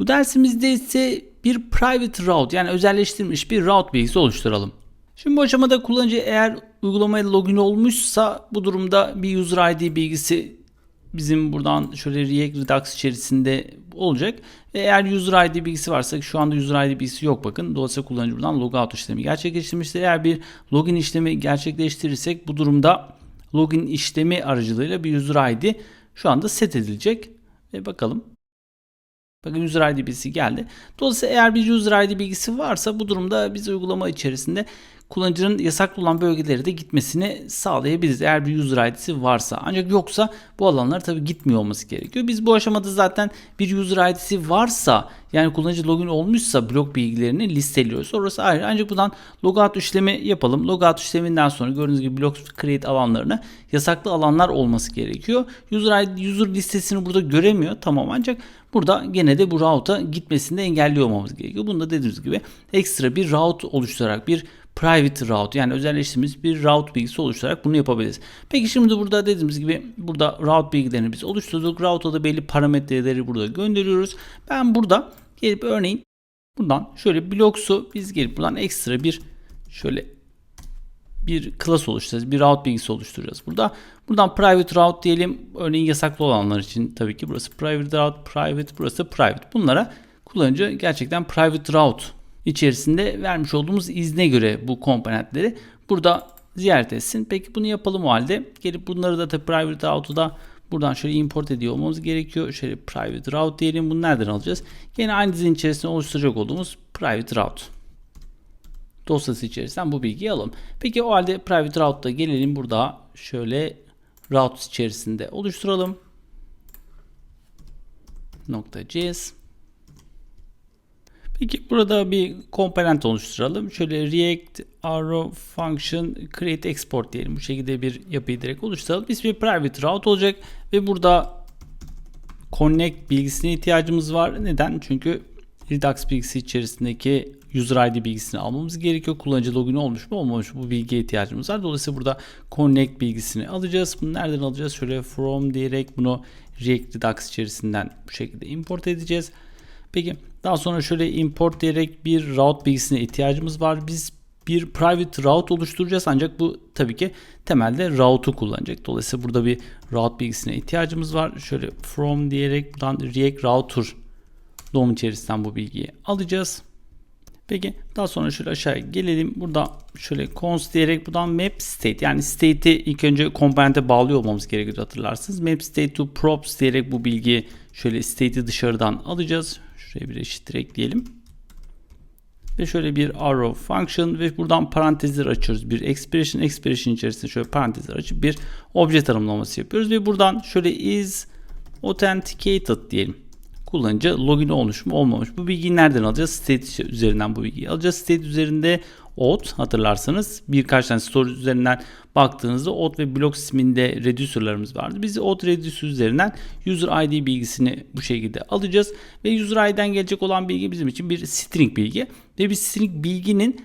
Bu dersimizde ise bir private route yani özelleştirilmiş bir route bilgisi oluşturalım. Şimdi bu aşamada kullanıcı eğer uygulamaya login olmuşsa bu durumda bir user ID bilgisi bizim buradan şöyle React Redux içerisinde olacak. Ve eğer user ID bilgisi varsa şu anda user ID bilgisi yok bakın. Dolayısıyla kullanıcı buradan logout işlemi gerçekleştirmiştir. Eğer bir login işlemi gerçekleştirirsek bu durumda login işlemi aracılığıyla bir user ID şu anda set edilecek. Ve bakalım. Bakın user ID bilgisi geldi. Dolayısıyla eğer bir user ID bilgisi varsa bu durumda biz uygulama içerisinde kullanıcının yasaklı olan bölgeleri de gitmesini sağlayabiliriz. Eğer bir user ID'si varsa. Ancak yoksa bu alanlar tabii gitmiyor olması gerekiyor. Biz bu aşamada zaten bir user ID'si varsa yani kullanıcı login olmuşsa blok bilgilerini listeliyoruz. Orası ayrı. Ancak buradan logout işlemi yapalım. Logout işleminden sonra gördüğünüz gibi block create alanlarına yasaklı alanlar olması gerekiyor. User ID, user listesini burada göremiyor. Tamam ancak burada gene de bu route'a gitmesini de engelliyor olmamız gerekiyor. Bunu da dediğimiz gibi ekstra bir route oluşturarak bir private route yani özelleştirilmiş bir route bilgisi oluşturarak bunu yapabiliriz. Peki şimdi burada dediğimiz gibi burada route bilgilerini biz oluşturduk. Route'a da belli parametreleri burada gönderiyoruz. Ben burada gelip örneğin buradan şöyle bloks'u biz gelip buradan ekstra bir şöyle bir class oluşturacağız. Bir route bilgisi oluşturacağız. Burada buradan private route diyelim. Örneğin yasaklı olanlar için tabii ki burası private route, private, burası private. Bunlara kullanıcı gerçekten private route içerisinde vermiş olduğumuz izne göre bu komponentleri burada ziyaret etsin. Peki bunu yapalım o halde. Gelip bunları da tabii private route'u da buradan şöyle import ediyor olmamız gerekiyor. Şöyle private route diyelim. Bunu nereden alacağız? Yine aynı dizinin içerisinde oluşturacak olduğumuz private route dosyası içerisinden bu bilgiyi alalım. Peki o halde private route'da gelelim burada şöyle routes içerisinde oluşturalım. .js Peki burada bir komponent oluşturalım. Şöyle React Arrow Function Create Export diyelim. Bu şekilde bir yapıyı direkt oluşturalım. İsmi private route olacak ve burada connect bilgisine ihtiyacımız var. Neden? Çünkü Redux bilgisi içerisindeki user ID bilgisini almamız gerekiyor. Kullanıcı login olmuş mu olmamış mı bu bilgiye ihtiyacımız var. Dolayısıyla burada connect bilgisini alacağız. Bunu nereden alacağız? Şöyle from diyerek bunu React Redux içerisinden bu şekilde import edeceğiz. Peki daha sonra şöyle import diyerek bir route bilgisine ihtiyacımız var. Biz bir private route oluşturacağız ancak bu tabii ki temelde route'u kullanacak. Dolayısıyla burada bir route bilgisine ihtiyacımız var. Şöyle from diyerek buradan React Router DOM içerisinden bu bilgiyi alacağız. Peki daha sonra şöyle aşağıya gelelim. Burada şöyle const diyerek buradan map state yani state'i ilk önce komponente bağlıyor olmamız gerekiyor hatırlarsınız. Map state to props diyerek bu bilgiyi şöyle state'i dışarıdan alacağız. Şuraya bir eşittir ekleyelim. Ve şöyle bir arrow function ve buradan parantezler açıyoruz. Bir expression expression içerisinde şöyle parantezler açıp bir obje tanımlaması yapıyoruz. Ve buradan şöyle is authenticated diyelim kullanıcı login olmuş mu olmamış. Bu bilgiyi nereden alacağız? State üzerinden bu bilgiyi alacağız. State üzerinde auth hatırlarsanız birkaç tane store üzerinden baktığınızda auth ve blok isminde reducer'larımız vardı. Biz auth reducer üzerinden user ID bilgisini bu şekilde alacağız ve user ID'den gelecek olan bilgi bizim için bir string bilgi ve bir string bilginin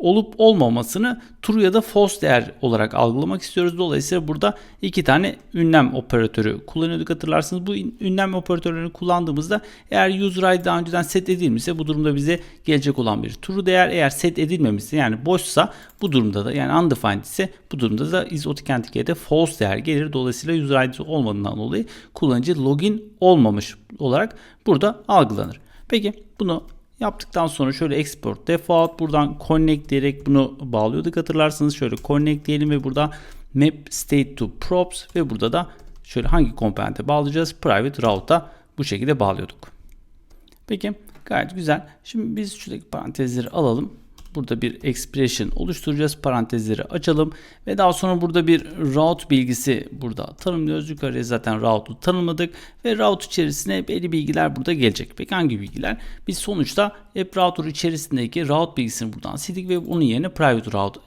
olup olmamasını true ya da false değer olarak algılamak istiyoruz. Dolayısıyla burada iki tane ünlem operatörü kullanıyorduk hatırlarsınız. Bu ünlem operatörlerini kullandığımızda eğer user ID daha önceden set edilmişse bu durumda bize gelecek olan bir true değer. Eğer set edilmemişse yani boşsa bu durumda da yani undefined ise bu durumda da is authenticate'e false değer gelir. Dolayısıyla user ID olmadığından dolayı kullanıcı login olmamış olarak burada algılanır. Peki bunu Yaptıktan sonra şöyle export default buradan connect diyerek bunu bağlıyorduk hatırlarsınız. Şöyle connect diyelim ve burada map state to props ve burada da şöyle hangi komponente bağlayacağız? Private route'a bu şekilde bağlıyorduk. Peki gayet güzel. Şimdi biz şuradaki parantezleri alalım. Burada bir expression oluşturacağız. Parantezleri açalım. Ve daha sonra burada bir route bilgisi burada tanımlıyoruz. Yukarıya zaten route'u tanımladık. Ve route içerisine belli bilgiler burada gelecek. Peki hangi bilgiler? Biz sonuçta app router içerisindeki route bilgisini buradan sildik ve onun yerine private route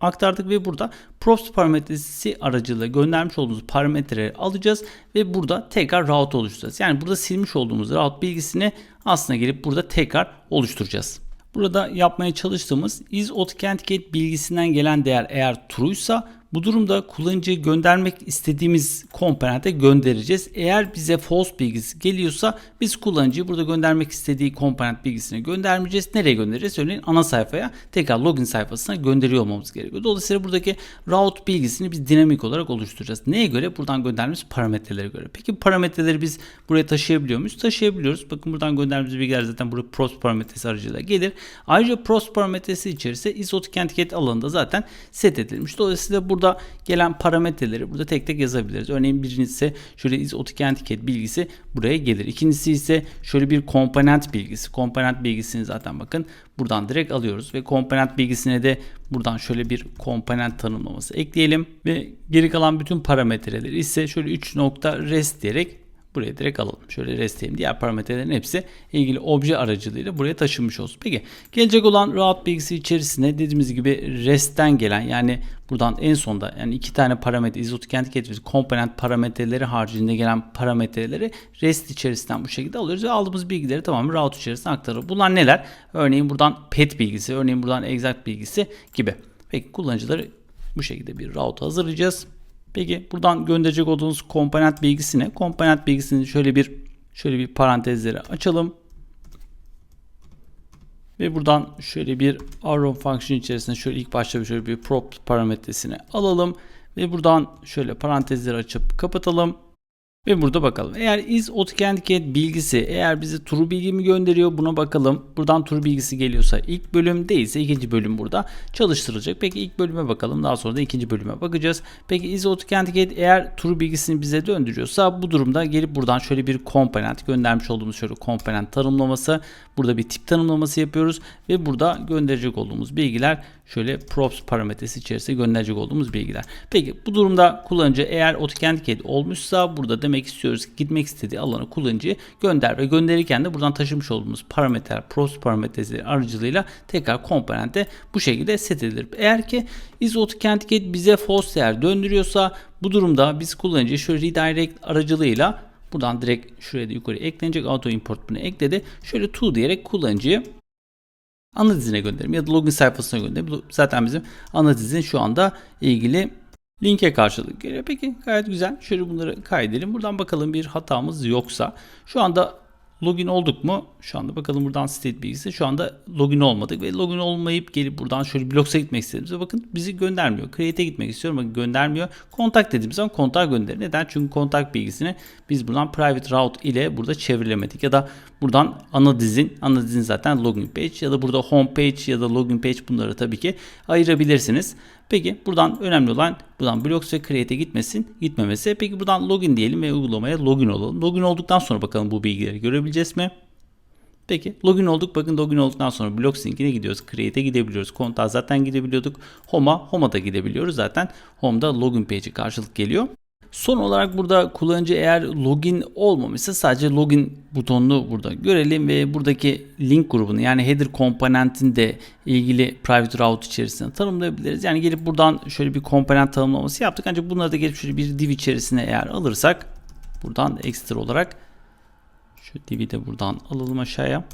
aktardık ve burada props parametresi aracılığıyla göndermiş olduğumuz parametreleri alacağız ve burada tekrar route oluşturacağız. Yani burada silmiş olduğumuz route bilgisini aslında gelip burada tekrar oluşturacağız. Burada yapmaya çalıştığımız is authenticate bilgisinden gelen değer eğer true'ysa bu durumda kullanıcıya göndermek istediğimiz komponente göndereceğiz. Eğer bize false bilgisi geliyorsa biz kullanıcıyı burada göndermek istediği komponent bilgisini göndermeyeceğiz. Nereye göndereceğiz? Örneğin ana sayfaya tekrar login sayfasına gönderiyor olmamız gerekiyor. Dolayısıyla buradaki route bilgisini biz dinamik olarak oluşturacağız. Neye göre? Buradan gönderdiğimiz parametrelere göre. Peki parametreleri biz buraya taşıyabiliyor muyuz? Taşıyabiliyoruz. Bakın buradan gönderdiğimiz bilgiler zaten burada pros parametresi aracılığıyla gelir. Ayrıca pros parametresi içerisinde is authenticate alanında zaten set edilmiş. Dolayısıyla burada gelen parametreleri burada tek tek yazabiliriz. Örneğin birincisi şöyle is authenticate bilgisi buraya gelir. İkincisi ise şöyle bir komponent bilgisi. Komponent bilgisini zaten bakın buradan direkt alıyoruz ve komponent bilgisine de buradan şöyle bir komponent tanımlaması ekleyelim ve geri kalan bütün parametreleri ise şöyle 3 nokta rest diyerek Buraya direkt alalım. Şöyle restleyelim. Diğer parametrelerin hepsi ilgili obje aracılığıyla buraya taşınmış olsun. Peki gelecek olan route bilgisi içerisine dediğimiz gibi rest'ten gelen yani buradan en sonda yani iki tane parametre izotikent getirdiğimiz komponent parametreleri haricinde gelen parametreleri rest içerisinden bu şekilde alıyoruz ve aldığımız bilgileri tamamen route içerisine aktarıyoruz. Bunlar neler? Örneğin buradan pet bilgisi, örneğin buradan exact bilgisi gibi. Peki kullanıcıları bu şekilde bir route hazırlayacağız. Peki buradan gönderecek olduğunuz komponent bilgisi ne? Komponent bilgisini şöyle bir şöyle bir parantezleri açalım. Ve buradan şöyle bir arrow function içerisinde şöyle ilk başta şöyle bir prop parametresini alalım ve buradan şöyle parantezleri açıp kapatalım. Ve burada bakalım. Eğer is authenticate bilgisi eğer bize true bilgi mi gönderiyor buna bakalım. Buradan true bilgisi geliyorsa ilk bölüm değilse ikinci bölüm burada çalıştırılacak. Peki ilk bölüme bakalım. Daha sonra da ikinci bölüme bakacağız. Peki is authenticate eğer true bilgisini bize döndürüyorsa bu durumda gelip buradan şöyle bir komponent göndermiş olduğumuz şöyle komponent tanımlaması. Burada bir tip tanımlaması yapıyoruz ve burada gönderecek olduğumuz bilgiler şöyle props parametresi içerisinde gönderecek olduğumuz bilgiler. Peki bu durumda kullanıcı eğer authenticate olmuşsa burada demek istiyoruz ki gitmek istediği alanı kullanıcı gönder ve gönderirken de buradan taşımış olduğumuz parametreler props parametresi aracılığıyla tekrar komponente bu şekilde set edilir. Eğer ki is authenticate bize false değer döndürüyorsa bu durumda biz kullanıcı şöyle redirect aracılığıyla buradan direkt şuraya da yukarı eklenecek auto import bunu ekledi. Şöyle to diyerek kullanıcıyı ana dizine gönderelim ya da login sayfasına gönderelim. Bu zaten bizim ana dizin şu anda ilgili linke karşılık geliyor. Peki gayet güzel. Şöyle bunları kaydedelim. Buradan bakalım bir hatamız yoksa. Şu anda login olduk mu? Şu anda bakalım buradan state bilgisi. Şu anda login olmadık ve login olmayıp gelip buradan şöyle Blocks'a gitmek istediğimizde bakın bizi göndermiyor. Create'e gitmek istiyorum bakın göndermiyor. Kontak dediğimiz zaman kontak gönder. Neden? Çünkü kontak bilgisini biz buradan private route ile burada çevrilemedik ya da buradan ana dizin ana dizin zaten login page ya da burada home page ya da login page bunları tabii ki ayırabilirsiniz. Peki buradan önemli olan buradan blocks ve create'e gitmesin, gitmemesi. Peki buradan login diyelim ve uygulamaya login olalım. Login olduktan sonra bakalım bu bilgileri görebileceğiz mi? Peki login olduk. Bakın login olduktan sonra blocks linkine gidiyoruz. Create'e gidebiliyoruz. Kontağa zaten gidebiliyorduk. Home'a, Home'a da gidebiliyoruz. Zaten Home'da login page'i karşılık geliyor. Son olarak burada kullanıcı eğer login olmamışsa sadece login butonunu burada görelim ve buradaki link grubunu yani header komponentinde ilgili private route içerisinde tanımlayabiliriz. Yani gelip buradan şöyle bir komponent tanımlaması yaptık ancak bunları da gelip şöyle bir div içerisine eğer alırsak buradan ekstra olarak şu div'i de buradan alalım aşağıya.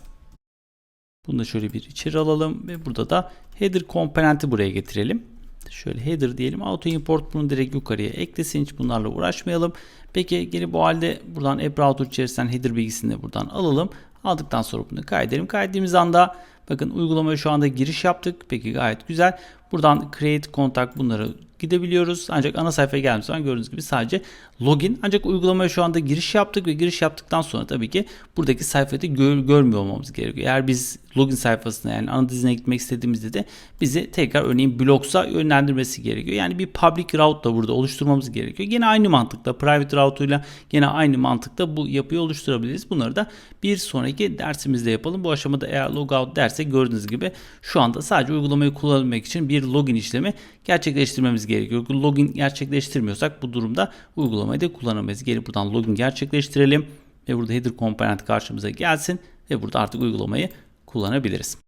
Bunu da şöyle bir içeri alalım ve burada da header komponenti buraya getirelim. Şöyle header diyelim. Auto import bunu direkt yukarıya eklesin. Hiç bunlarla uğraşmayalım. Peki geri bu halde buradan app router içerisinden header bilgisini de buradan alalım. Aldıktan sonra bunu kaydedelim. Kaydettiğimiz anda bakın uygulamaya şu anda giriş yaptık. Peki gayet güzel. Buradan create contact bunları gidebiliyoruz. Ancak ana sayfaya geldiğimiz zaman gördüğünüz gibi sadece login. Ancak uygulamaya şu anda giriş yaptık ve giriş yaptıktan sonra tabii ki buradaki sayfayı gör, görmüyor olmamız gerekiyor. Eğer biz login sayfasına yani ana dizine gitmek istediğimizde de bizi tekrar örneğin Blocks'a yönlendirmesi gerekiyor. Yani bir public route da burada oluşturmamız gerekiyor. Yine aynı mantıkla private route ile yine aynı mantıkta bu yapıyı oluşturabiliriz. Bunları da bir sonraki dersimizde yapalım. Bu aşamada eğer logout dersek gördüğünüz gibi şu anda sadece uygulamayı kullanabilmek için bir login işlemi gerçekleştirmemiz gerekiyor. Login gerçekleştirmiyorsak bu durumda uygulamayı da kullanamayız. Gelip buradan login gerçekleştirelim ve burada header komponent karşımıza gelsin ve burada artık uygulamayı kullanabiliriz.